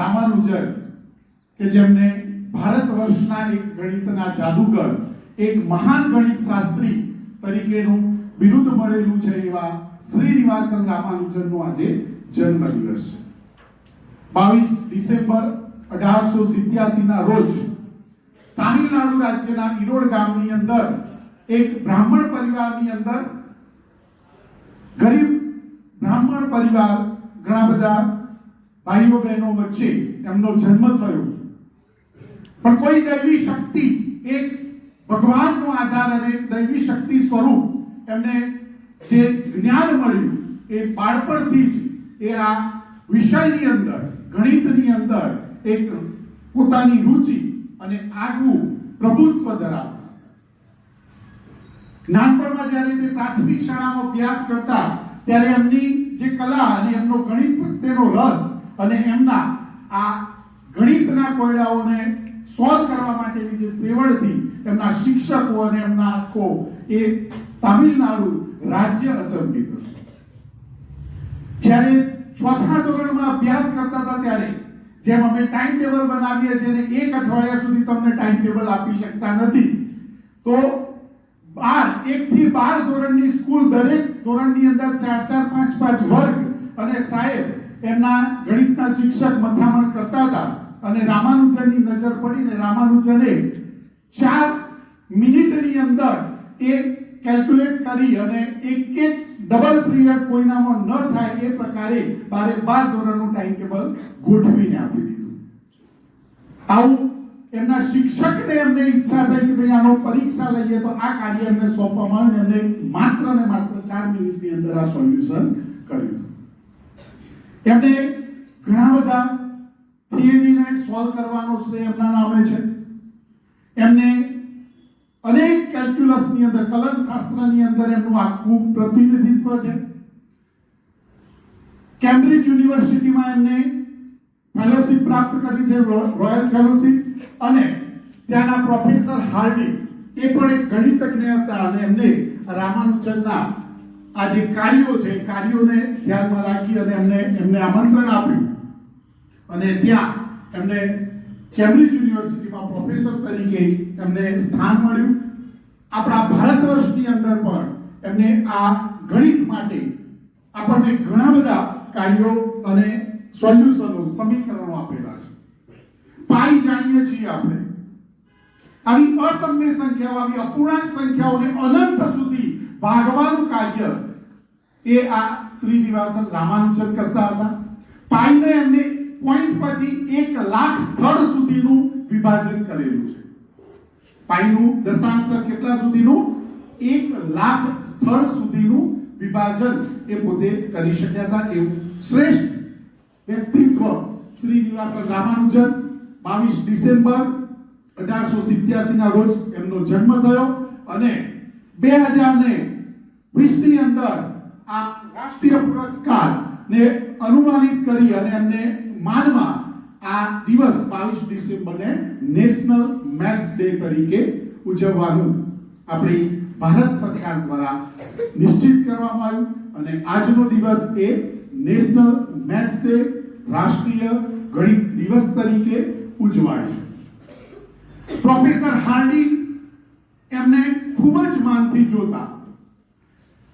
રામાનુજન કે જેમને ભારત વર્ષના એક ગણિતના જાદુગર, એક મહાન ગણિત શાસ્ત્રી તરીકેનું બિરુદ મળેલું છે એવા શ્રીનિવાસન રામાનુજનનો આજે જન્મ દિવસ છે. બાવીસ ડિસેમ્બર અઢારસો સિત્યાસીના રોજ તામિલનાડુ રાજ્યના ઈરોડ ગામની અંદર, એક બ્રાહ્મણ પરિવારની અંદર ગરીબ બ્રાહ્મણ પરિવાર ઘણા બધા ભાઈઓ બહેનો વચ્ચે એમનો જન્મ થયો. પણ કોઈ દૈવી શક્તિ, એક ભગવાનનો આધાર અને દૈવી શક્તિ સ્વરૂપ એમને જે જ્ઞાન મળ્યું, એ બાળપણથી જ એ આ વિષયની અંદર, ગણિતની અંદર એક પોતાની રુચિ અને આગવું પ્રભુત્વ ધરાવતા નાનપણમાં જ્યારે તે પ્રાથમિક શાળામાં અભ્યાસ કરતા, ત્યારે એમની જે કલા અને એમનો ગણિત પ્રત્યેનો રસ અને એમના આ ગણિતના કોયડાઓને સોલ્વ કરવા માટેની જે ત્રેવડથી એમના શિક્ષકો અને એમના આખો એ તામિલનાડુ રાજ્ય અચંબિત હતું જ્યારે ચોથા ધોરણમાં અભ્યાસ કરતા હતા ત્યારે, જેમ અમે ટાઈમ ટેબલ બનાવીએ છીએ એક અઠવાડિયા સુધી તમને ટાઈમ ટેબલ આપી શકતા નથી, તો બાર, એક થી બાર ધોરણની સ્કૂલ દરેક ધોરણની અંદર ચાર ચાર, પાંચ પાંચ વર્ગ. અને સાહેબ એમના ગણિતના શિક્ષક મથામણ કરતા હતા અને રામાનુજનની નજર પડીને રામાનુજને ચાર મિનિટની અંદર એ કેલ્ક્યુલેટ કરી અને એક એક ડબલ પીરિયડ કોઈનામાં ન થાય એ પ્રકારે બારે બાર ધોરણનું ટાઈમ ટેબલ ગોઠવીને આપી દીધું. આવું એમના શિક્ષકને એમને ઈચ્છા થઈ કે ભાઈ આનો પરીક્ષા લઈએ તો આ કાર્ય એમને સોંપવામાં એમને માત્ર ને માત્ર ચાર મિનિટની અંદર આ સોલ્યુશન કર્યું એમને ઘણા બધા થિયરીને સોલ્વ કરવાનો શ્રેય એમના નામે છે. એમને અનેક કેલ્ક્યુલસની અંદર કલન શાસ્ત્રની અંદર એમનું આખું પ્રતિનિધિત્વ છે. કેમ્બ્રિજ યુનિવર્સિટીમાં એમને ફેલોશિપ પ્રાપ્ત કરી છે રોયલ ફેલોશિપ અને ત્યાંના પ્રોફેસર હાર્ડી એ પણ એક ગણિતજ્ઞ હતા અને એમને રામાનુજનના આ જે કાર્યો છે કાર્યોને ધ્યાનમાં રાખી અને એમને એમને આમંત્રણ આપ્યું. અને ત્યાં એમને કેમ્બ્રિજ યુનિવર્સિટીમાં પ્રોફેસર તરીકે એમને સ્થાન મળ્યું. આપણા ભારત વર્ષની અંદર પણ એમને આ ગણિત માટે આપણને ઘણા બધા કાર્યો અને સોલ્યુશનો, સમીકરણો આપેલા છે. પાઈ જાણીએ છીએ આપણે. આવી અસમ્ય સંખ્યાઓ, આવી અપૂર્ણાંક સંખ્યાઓને અનંત સુધી ભાગવાનું કાર્ય એ આ શ્રીનિવાસન રામાનુજન કરતા હતા. પાઈને એમને પોઈન્ટ પછી એક લાખ સ્થળ સુધીનું વિભાજન કરેલું છે. પાઈનું દશાંશ કેટલા સુધીનું? એક લાખ સ્થળ સુધીનું વિભાજન એ પોતે કરી શક્યા હતા. એવું શ્રેષ્ઠ વ્યક્તિત્વ શ્રીનિવાસન રામાનુજન બાવીસ ડિસેમ્બર અઢારસો સિત્યાસી ના રોજ એમનો જન્મ થયો અને બે હજાર ને વીસની અંદર આ રાષ્ટ્રીય પુરસ્કાર ને અનુમાનિત કરી અને એમને માનમાં આ દિવસ બાવીસ ડિસેમ્બરને નેશનલ મેથ્સ ડે તરીકે ઉજવવાનું આપણી ભારત સરકાર દ્વારા નિશ્ચિત કરવામાં આવ્યું અને આજનો દિવસ એ નેશનલ મેથ્સ ડે રાષ્ટ્રીય ગણિત દિવસ તરીકે ઉજવાય. પ્રોફેસર હાર્ડી એમને ખૂબ જ માનથી જોતા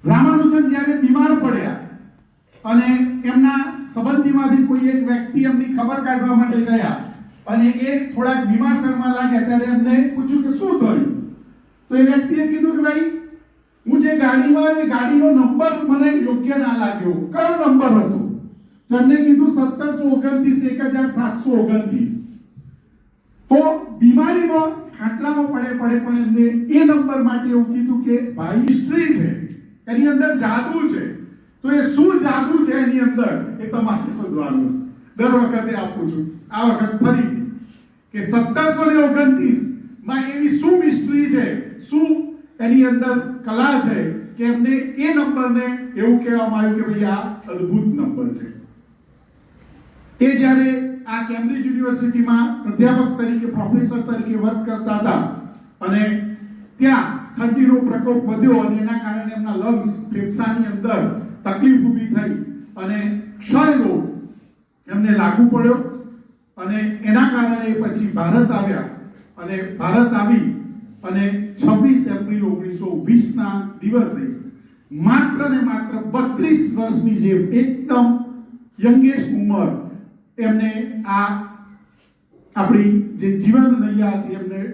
રામાનુજન જ્યારે બીમાર પડ્યા અને એમના સંબંધીમાંથી કોઈ એક વ્યક્તિ એમની ખબર કાઢવા માટે ગયા અને એ થોડાક બીમાસણમાં લાગ્યા ત્યારે એમને પૂછ્યું કે શું થયું? તો એ વ્યક્તિએ કીધું કે ભાઈ, હું જે ગાડીમાં એ ગાડીનો નંબર મને યોગ્ય ના લાગ્યો. કયો નંબર હતો? તો એમને કીધું સત્તરસો ઓગણત્રીસ, એક હજાર સાતસો ઓગણત્રીસ. તો બીમારીમાં ખાટલામાં પડે પડે પણ એમને એ નંબર માટે એવું કીધું કે ભાઈ હિસ્ટ્રી છે. એની અંદર જાદુ છે. તો એ શું જાદુ છે એની અંદર એ તમારે શોધવાનું. દર વખતે આપું છું. આ વખત ફરીથી કે સત્તરસો ને ઓગણત્રીસમાં એવી શું મિસ્ટ્રી છે? શું એની અંદર કલા છે કે એમને એ નંબરને એવું કહેવામાં આવ્યું કે ભાઈ આ અદ્ભુત નંબર છે. એ જ્યારે આ કેમ્બ્રિજ યુનિવર્સિટીમાં અધ્યાપક તરીકે પ્રોફેસર તરીકે વર્ક કરતા હતા અને ત્યાં ઠંડીનો પ્રકોપ વધ્યો અને એના કારણે એમના લંગ્સ ફેફસાની અંદર તકલીફ ઊભી થઈ અને ક્ષય રોગ એમને લાગુ પડ્યો અને એના કારણે પછી ભારત આવ્યા અને ભારત આવી અને છવ્વીસ એપ્રિલ ઓગણીસો વીસના દિવસે માત્ર ને માત્ર બત્રીસ વર્ષની જે એકદમ યંગેસ્ટ ઉંમર એમને આ આપણી જે જીવન નૈયા હતી એમને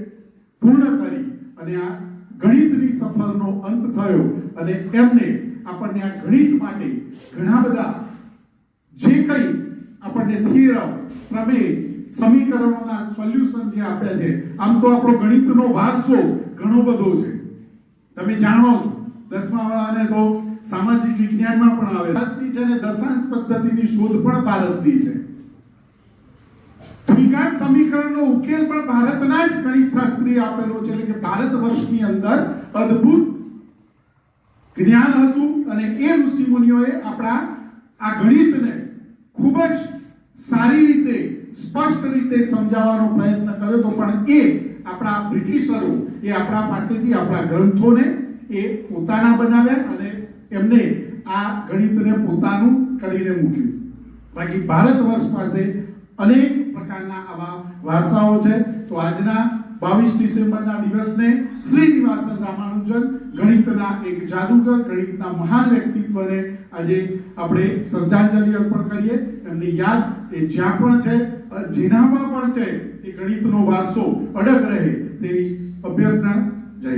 પૂર્ણ કરી અને આ ગણિતની સફરનો અંત થયો અને એમને આપણને આ ગણિત માટે ઘણા બધા જે કંઈ આપણને થિયરમ, પ્રમેય, સમીકરણોના સોલ્યુશન જે આપ્યા છે, આમ તો આપણો ગણિતનો વારસો ઘણો બધો છે. તમે જાણો છો દસમા વાળાને તો સામાજિક વિજ્ઞાનમાં પણ આવે છે ને દશાંશ પદ્ધતિની શોધ પણ ભારતની છે. દ્વિઘાત સમીકરણનો ઉકેલ પણ ભારતના જ ગણિત શાસ્ત્રી આપેલો છે. એટલે કે ભારત વર્ષની અંદર અદ્ભુત જ્ઞાન હતું અને એ ઋષિ મુનિઓએ આપણા આ ગણિતને ખૂબ જ સારી રીતે, સ્પષ્ટ રીતે સમજાવવાનો પ્રયત્ન કર્યો તો પણ એ આપણા બ્રિટિશરો, એ આપણા પાસેથી આપણા ગ્રંથોને એ પોતાના બનાવ્યા અને એમને આ ગણિતને પોતાનું કરીને મૂક્યું. બાકી ભારત વર્ષ પાસે અનેક પ્રકારના આવા વારસાઓ છે. તો આજના બાવીસ ડિસેમ્બરના દિવસને શ્રીનિવાસન રામાનુજન, ગણિતના એક જાદુગર, ગણિતના મહાન વ્યક્તિત્વને આજે આપણે શ્રદ્ધાંજલિ અર્પણ કરીએ. એમની યાદ એ જ્યાં પણ છે, જેનામાં પણ છે, એ ગણિતનો વારસો અડગ રહે તેવી અભ્યર્થના. જય